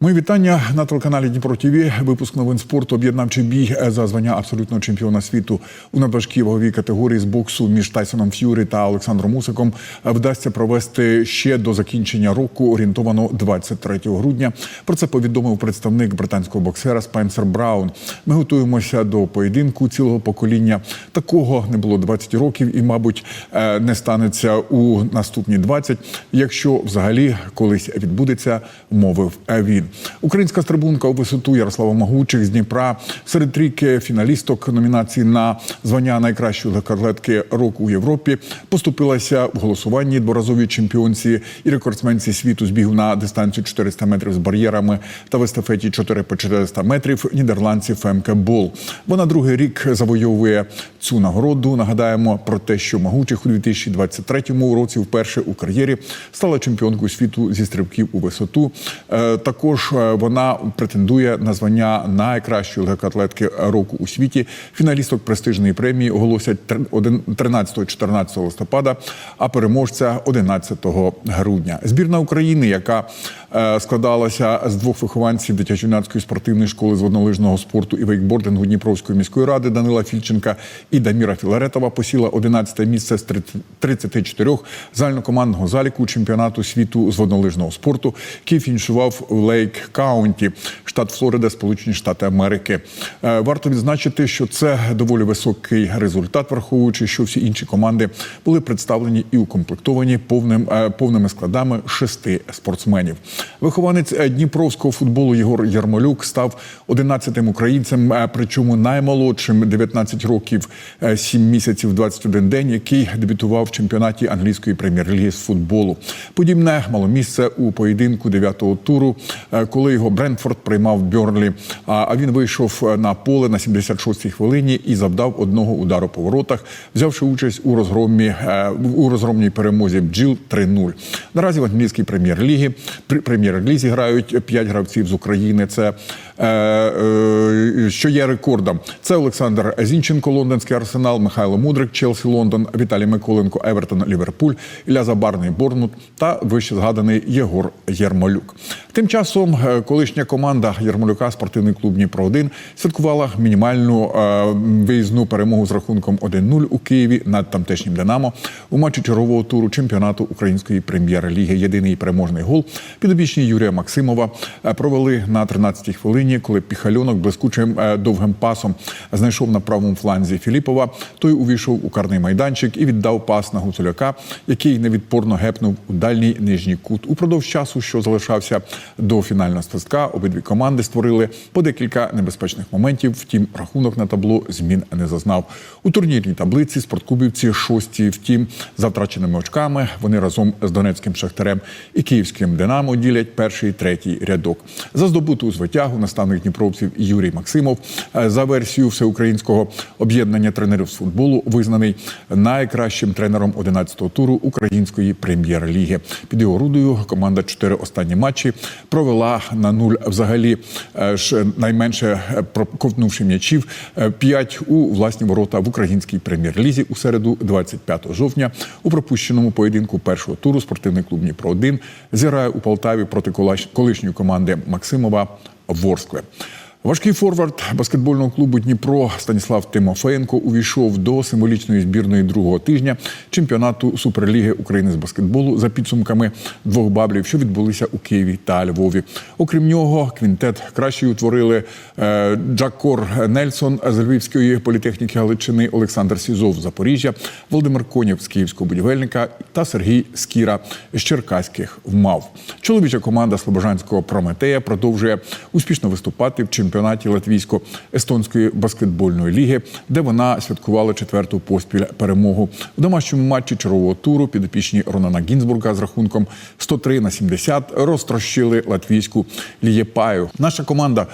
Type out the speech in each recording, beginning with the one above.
Мої вітання на телеканалі Дніпро ТВ. Випуск новин спорту. Об'єднавчий бій за звання абсолютного чемпіона світу у надважкій ваговій категорії з боксу між Тайсоном Ф'юрі та Олександром Мусиком вдасться провести ще до закінчення року, орієнтовано 23 грудня. Про це повідомив представник британського боксера Спенсер Браун. Ми готуємося до поєдинку цілого покоління. Такого не було 20 років, і, мабуть, е, не станеться у наступні 20, якщо взагалі колись відбудеться, мовив він. Українська стрибунка у висоту Ярослава Могучих з Дніпра серед трійки фіналісток номінації на звання найкращої легкоатлетки року у Європі поступилася в голосуванні дворазовій чемпіонці і рекордсменці світу з бігу на дистанцію 400 метрів з бар'єрами та в естафеті 4 по 400 метрів нідерландці Фемке Бол. Вона другий рік завойовує цю нагороду. Нагадаємо про те, що Могучих у 2023 році вперше у кар'єрі стала чемпіонкою світу зі стрибків у висоту. Е, Також е, вона претендує на звання найкращої легкоатлетки року у світі. Фіналісток престижної премії оголосять 13-14 листопада, а переможця 11 грудня. Збірна України, яка складалася з двох вихованців дитячо-юнацької спортивної школи з воднолижного спорту і вейкбордингу Дніпровської міської ради Данила Фільченка і Даміра Філаретова посіла 11 місце з 34 загальнокомандного заліку чемпіонату світу з воднолижного спорту, який фінішував в Лейк Каунті, штат Флорида, Сполучені Штати Америки. Е, Варто відзначити, що це доволі високий результат, враховуючи, що всі інші команди були представлені і укомплектовані повним е, повними складами шести спортсменів. Вихованець е, дніпровського футболу Єгор Ярмолюк став 11-тим українцем, е, причому наймолодшим 19 років, 7 місяців 21 день, який дебютував в чемпіонаті англійської прем'єр-ліги з футболу. Подібне мало місце у поєдинку 9-го туру, е, коли його Брентфорд приймав Бьорлі. А він вийшов е, на поле на 76-й хвилині і завдав одного удару по воротах, взявши участь у розгромі е, у розгромній перемозі бджіл 3-0. Наразі в англійській прем'єр-лігі прем'єр-лізі грають 5 гравців з України. Це е, е, що є рекордом. Це Олександр Зінченко, лондонський арсенал, Михайло Мудрик, Челсі Лондон, Віталій Миколенко, Евертон, Ліверпуль, Ілля Забарний, Борнут та вище згаданий Єгор Єрмолюк. Тим часом е, колишня команда Єрмолюка, спортивний клуб Дніпро 1 святкувала мінімальну е, виїзну перемогу з рахунком 1-0 у Києві над тамтешнім Динамо у матчі чергового туру чемпіонату української прем'єр-ліги. Єдиний переможний гол підопічні Юрія Максимова е, провели на 13-й хвилині, коли піхальонок блискучим е, довгим пасом знайшов на правому фланзі Філіпова. Той увійшов у карний майданчик і віддав пас на Гуцуляка, який невідпорно гепнув у дальній нижній кут. Упродовж часу, що залишався до фінального свистка, обидві команди створили по декілька небезпечних моментів. Втім, рахунок на табло змін не зазнав. У турнірній таблиці спорткубівці шості. Втім, за втраченими очками вони разом з Донецьким шахтарем і київським Динамо ділять перший і третій рядок. За здобуту звитягу наставник дніпровців Юрій Максимов е, за версією всеукраїнського об'єднання тренерів з футболу визнаний найкращим тренером 11-го туру української прем'єр-ліги. Під його рудою команда чотири останні матчі провела на нуль взагалі е, ж найменше е, проковтнувши м'ячів п'ять у власні ворота в українській прем'єр-лізі у середу, 25 жовтня. У пропущеному поєдинку першого туру спортивний клуб Дніпро 1 зіграє у Полтаві проти колаш- колишньої команди Максимова Ворскли. Важкий форвард баскетбольного клубу Дніпро Станіслав Тимофеєнко увійшов до символічної збірної другого тижня чемпіонату Суперліги України з баскетболу за підсумками двох баблів, що відбулися у Києві та Львові. Окрім нього, квінтет кращий утворили е, Джакор Нельсон з Львівської політехніки Галичини, Олександр Сізов з Запоріжжя, Володимир Конєв з Київського будівельника та Сергій Скіра з Черкаських вмав. Чоловіча команда Слобожанського Прометея продовжує успішно виступати в чемпіонаті латвійсько-естонської баскетбольної ліги, де вона святкувала четверту поспіль перемогу. в домашньому матчі чергового туру підопічні Ронана Гінзбурга з рахунком 103 на 70 розтрощили латвійську Лієпаю. Наша команда.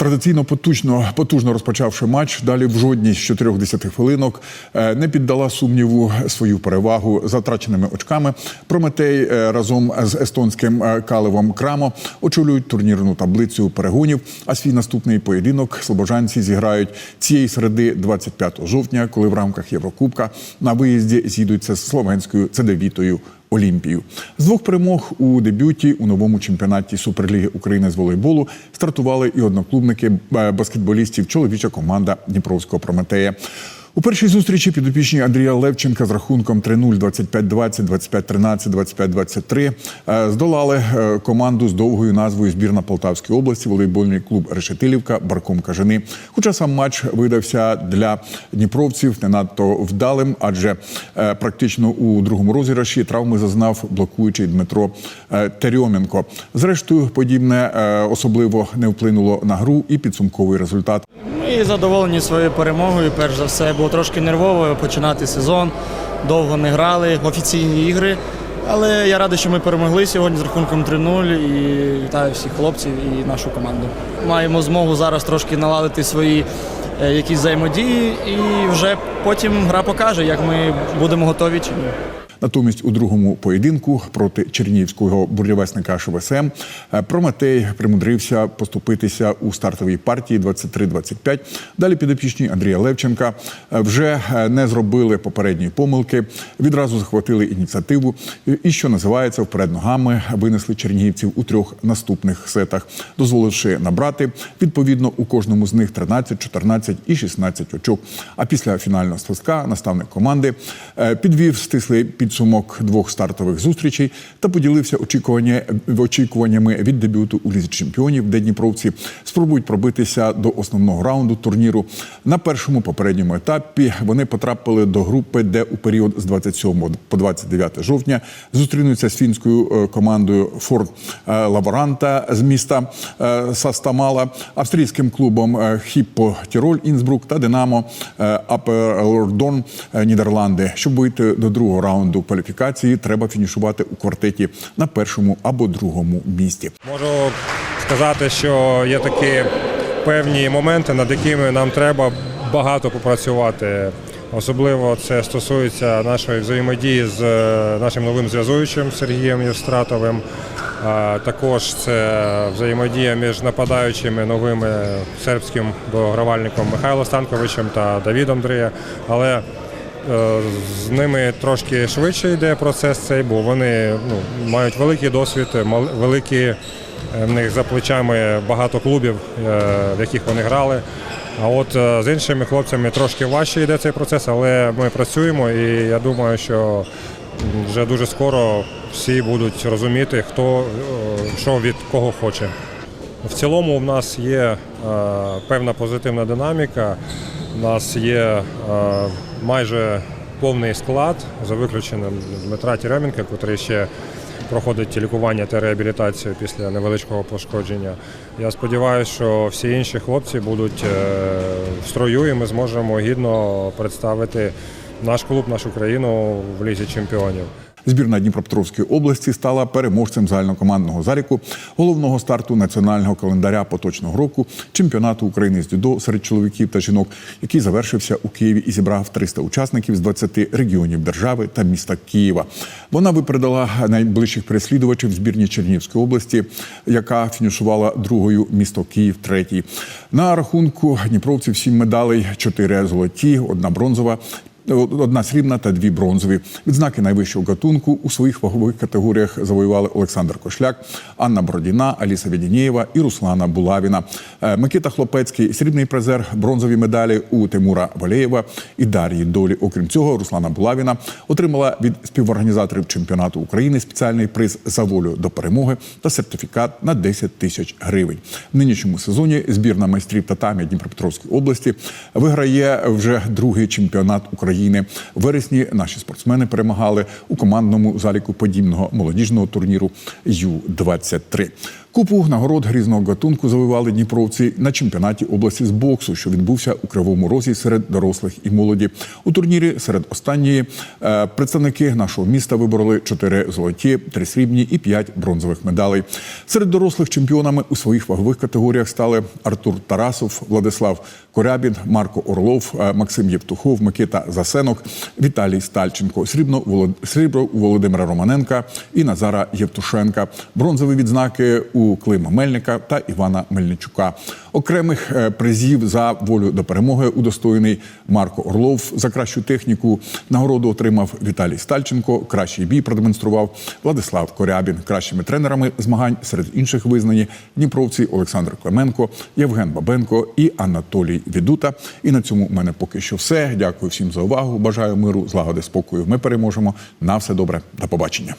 Традиційно потужно, потужно розпочавши матч, далі в жодній з чотирьох десятих хвилинок е, не піддала сумніву свою перевагу за втраченими очками. Прометей е, разом з естонським е, каливом Крамо очолюють турнірну таблицю перегонів. А свій наступний поєдинок слобожанці зіграють цієї середи 25 жовтня, коли в рамках Єврокубка на виїзді зійдуться з словенською цедевітою Олімпію. З двох перемог у дебюті у новому чемпіонаті Суперліги України з волейболу стартували і одноклубники е, баскетболістів чоловіча команда Дніпровського Прометея. У першій зустрічі підопічні Андрія Левченка з рахунком 3-0, 25-20, 25-13, 25-23 е, здолали е, команду з довгою назвою збірна Полтавської області, волейбольний клуб Решетилівка, Барком Кажани. Хоча сам матч видався для дніпровців не надто вдалим, адже е, практично у другому розіграші травми зазнав блокуючий Дмитро е, Терьоменко. Зрештою, подібне особливо не вплинуло на гру і підсумковий результат. Ми задоволені своєю перемогою. Перш за все, було трошки нервово починати сезон. Довго не грали офіційні ігри. Але я радий, що ми перемогли сьогодні з рахунком 3-0 і вітаю всіх хлопців і нашу команду. Маємо змогу зараз трошки наладити свої е, якісь взаємодії, і вже потім гра покаже, як ми будемо готові чи ні. Натомість у другому поєдинку проти чернігівського бурєвесника ШВСМ е, Прометей примудрився поступитися у стартовій партії 23-25. Далі підопічні Андрія Левченка е, вже е, не зробили попередньої помилки, відразу захватили ініціативу і, що називається, вперед ногами винесли чернігівців у трьох наступних сетах, дозволивши набрати відповідно у кожному з них 13, 14 і 16 очок. А після фінального свистка наставник команди підвів стислий підсумок двох стартових зустрічей та поділився очікування, очікуваннями від дебюту у лізі чемпіонів, де дніпровці спробують пробитися до основного раунду турніру. На першому попередньому етапі вони потрапили до групи, де у період з 27 по 29 жовтня зустрінуться з фінською е, командою Форт е, Лаборанта з міста е, Састамала, австрійським клубом Хіппо Тіроль Інсбрук та Динамо Аперлордон Нідерланди. Щоб вийти до другого раунду кваліфікації, треба фінішувати у квартеті на першому або другому місці. Можу сказати, що є такі певні моменти, над якими нам треба багато попрацювати. Особливо це стосується нашої взаємодії з е, нашим новим зв'язуючим Сергієм Євстратовим. Також це взаємодія між нападаючими новими сербським догравальником Михайло Станковичем та Давідом Дрия. Але З ними трошки швидше йде процес цей, бо вони ну, мають великий досвід, великі е, в них за плечами багато клубів, е, в яких вони грали. А от е, з іншими хлопцями трошки важче йде цей процес, але ми працюємо і я думаю, що вже дуже скоро всі будуть розуміти, хто е, що від кого хоче. В цілому в нас є е, певна позитивна динаміка. У нас є е, майже повний склад за виключенням Дмитра Тіременка, який ще проходить лікування та реабілітацію після невеличкого пошкодження. Я сподіваюся, що всі інші хлопці будуть е, в строю і ми зможемо гідно представити наш клуб, нашу країну в лізі чемпіонів. Збірна Дніпропетровської області стала переможцем загальнокомандного заліку головного старту національного календаря поточного року чемпіонату України з дзюдо серед чоловіків та жінок, який завершився у Києві і зібрав 300 учасників з 20 регіонів держави та міста Києва. Вона випередила найближчих переслідувачів збірні Чернігівської області, яка фінішувала другою місто Київ третій. На рахунку дніпровців сім медалей: чотири золоті, одна бронзова. Одна срібна та дві бронзові. Відзнаки найвищого гатунку у своїх вагових категоріях завоювали Олександр Кошляк, Анна Бородіна, Аліса Ведінєєва і Руслана Булавіна. Е, Микита Хлопецький, срібний призер, бронзові медалі у Тимура Валєєва і Дар'ї Долі. Окрім цього, Руслана Булавіна отримала від співорганізаторів чемпіонату України спеціальний приз за волю до перемоги та сертифікат на 10 тисяч гривень. В нинішньому сезоні збірна майстрів татамі Дніпропетровської області виграє вже другий чемпіонат України. В вересні наші спортсмени перемагали у командному заліку подібного молодіжного турніру Ю-23. Купу нагород грізного гатунку завоювали дніпровці на чемпіонаті області з боксу, що відбувся у Кривому Розі серед дорослих і молоді. У турнірі серед останньої е, представники нашого міста вибороли 4 золоті, 3 срібні і 5 бронзових медалей. Серед дорослих чемпіонами у своїх вагових категоріях стали Артур Тарасов, Владислав Корябін, Марко Орлов, е, Максим Євтухов, Микита Засенок, Віталій Стальченко, срібно Волод- срібло у Володимира Романенка і Назара Євтушенка. Бронзові відзнаки у у Клима Мельника та Івана Мельничука. Окремих е, призів за волю до перемоги удостоєний Марко Орлов за кращу техніку. Нагороду отримав Віталій Стальченко. Кращий бій продемонстрував Владислав Корябін. Кращими тренерами змагань серед інших визнані дніпровці Олександр Клименко, Євген Бабенко і Анатолій Відута. І на цьому в мене поки що все. Дякую всім за увагу. Бажаю миру, злагоди, спокою. Ми переможемо. На все добре. До побачення.